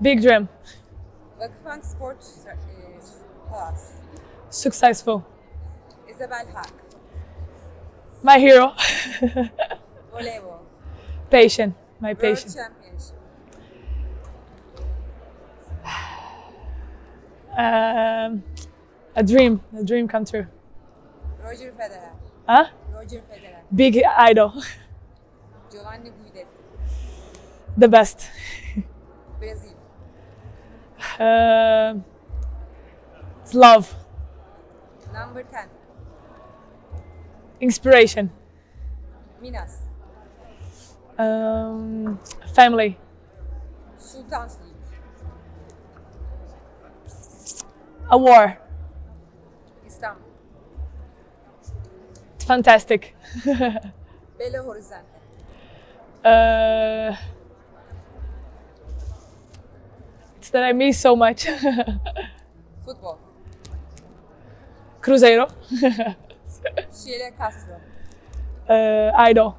Big dream. Vakıfbank Sport e, Plus. Successful. Isabel Hak. My hero. Voleybol. Patient. My World patient. Championship. Um, a dream. A dream come true. Roger Federer. Huh? Roger Federer. Big idol. Giovanni Guidetti. The best. Um it's love. Number 10. Inspiration. Minas. Um, family. Sultans League. A war. İstanbul. It's fantastic. Belo Horizonte. Uh, it's that I miss so much. Futbol. Cruzeiro. Sheila Castro. Uh, idol.